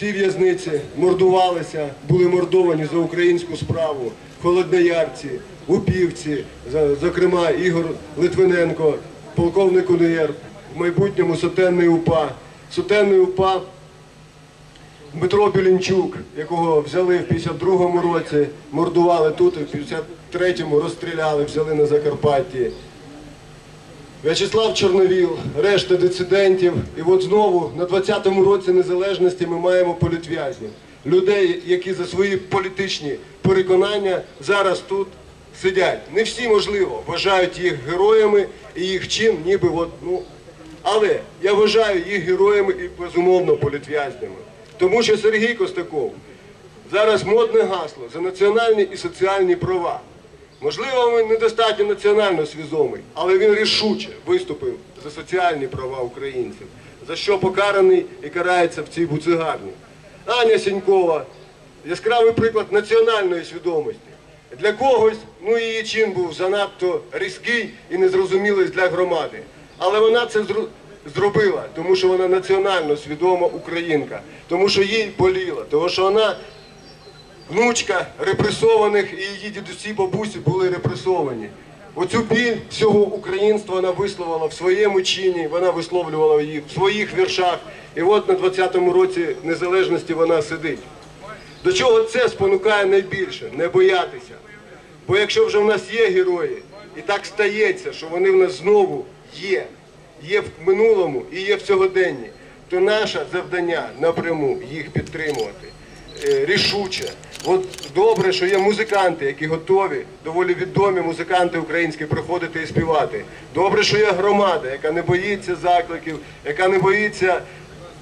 цій в'язниці мордувалися, були мордовані за українську справу Холодноярці, Упівці, зокрема Ігор Литвиненко, полковник УНР, в майбутньому сотенний УПА. Сотенний УПА Дмитро Білінчук, якого взяли в 52-му році, мордували тут, і в 53-му розстріляли, взяли на Закарпатті. В'ячеслав Чорновіл, решта дисидентів. І от знову на 20-му році незалежності ми маємо політв'язнів. Людей, які за свої політичні переконання зараз тут сидять. Не всі, можливо, вважають їх героями і їх чин ніби от, ну. Але я вважаю їх героями і безумовно політв'язнями. Тому що Сергій Костаков зараз модне гасло за національні і соціальні права. Можливо, він недостатньо національно свідомий, але він рішуче виступив за соціальні права українців, за що покараний і карається в цій буцигарні. Аня Сінькова яскравий приклад національної свідомості. Для когось ну, її чин був занадто різкий і незрозумілий для громади. Але вона це зробила, тому що вона національно свідома українка, тому що їй боліло, тому що вона внучка репресованих і її дідусі бабусі були репресовані. Оцю біль всього українства вона висловила в своєму чині, вона висловлювала її в своїх віршах. І от на 20-му році незалежності вона сидить. До чого це спонукає найбільше? Не боятися. Бо якщо вже в нас є герої, і так стається, що вони в нас знову є, є в минулому і є в сьогоденні, то наше завдання напряму їх підтримувати рішуче. От добре, що є музиканти, які готові, доволі відомі музиканти українські, приходити і співати. Добре, що є громада, яка не боїться закликів, яка не боїться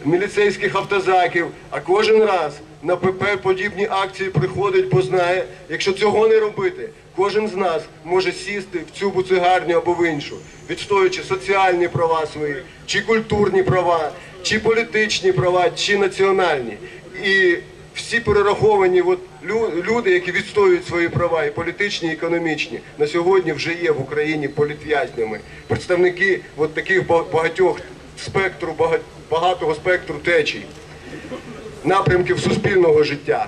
міліцейських автозаків, а кожен раз на ПП подібні акції приходить, бо знає, якщо цього не робити, кожен з нас може сісти в цю буцигарню або в іншу, відстоюючи соціальні права свої, чи культурні права, чи політичні права, чи національні. І всі перераховані от люди, які відстоюють свої права, і політичні, і економічні, на сьогодні вже є в Україні політв'язнями. Представники от таких багатьох спектру, бага- багатого спектру течій, напрямків суспільного життя.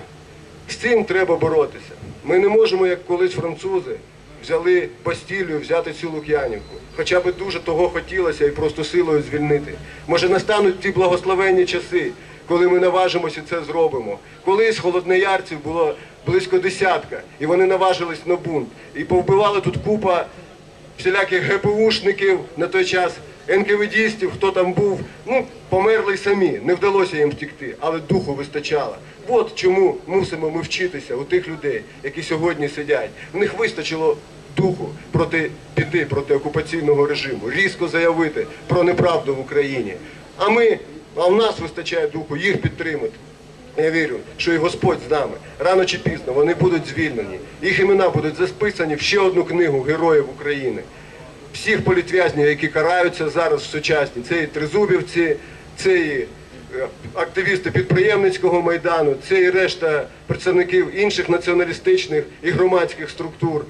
З цим треба боротися. Ми не можемо, як колись французи, взяли Бастілію, взяти цю Лук'янівку. Хоча б дуже того хотілося і просто силою звільнити. Може настануть ті благословенні часи, коли ми наважимося це зробимо. Колись холодноярців було близько десятка, і вони наважились на бунт. І повбивали тут купа всіляких ГПУшників на той час, НКВДістів, хто там був, ну, померли самі, не вдалося їм втікти, але духу вистачало. От чому мусимо ми вчитися у тих людей, які сьогодні сидять. В них вистачило духу проти піти проти окупаційного режиму, різко заявити про неправду в Україні. А ми, а в нас вистачає духу їх підтримати. Я вірю, що і Господь з нами. Рано чи пізно вони будуть звільнені. Їх імена будуть засписані в ще одну книгу героїв України. Всіх політв'язнів, які караються зараз в сучасні, це і тризубівці, це і е, активісти підприємницького майдану, це і решта представників інших націоналістичних і громадських структур.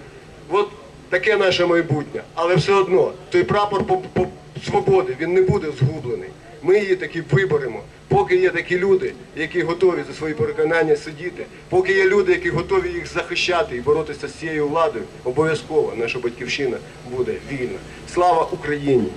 От таке наше майбутнє. Але все одно той прапор по, по свободи він не буде згублений. Ми її таки виборемо. Поки є такі люди, які готові за свої переконання сидіти, поки є люди, які готові їх захищати і боротися з цією владою, обов'язково наша батьківщина буде вільна. Слава Україні!